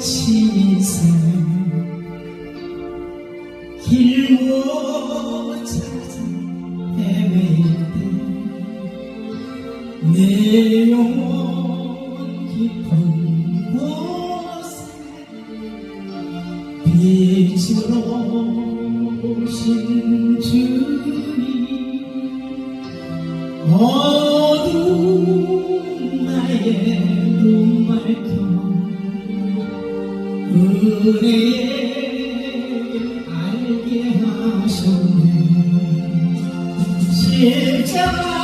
같이 산 길못 찾아 헤맬 때내 영혼 깊은 곳에 빛으로 오신 주님. 은혜에 알게 하셨네. 십자가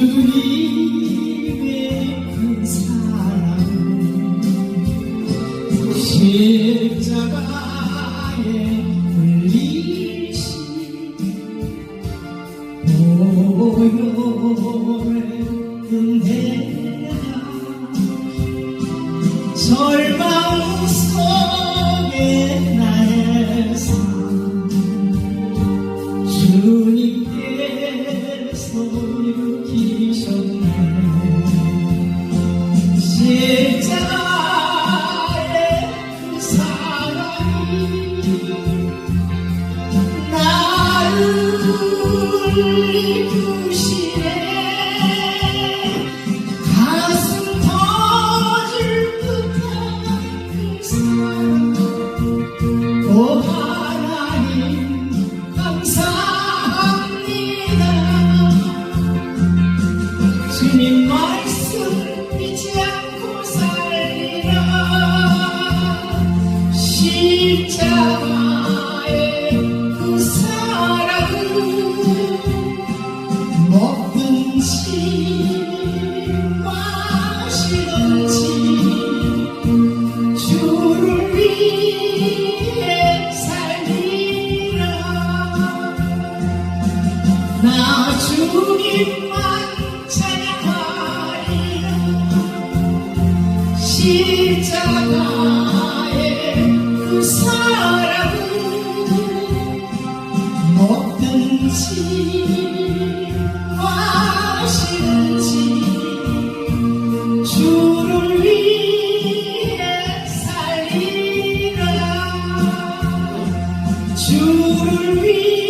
그 그 십자가에 울리신 보혈의 은혜야. 절망 속에 나 나를 부시 십자가의 그 사랑을 먹든지 마시든지 주를 위해 살리라. 주를 위해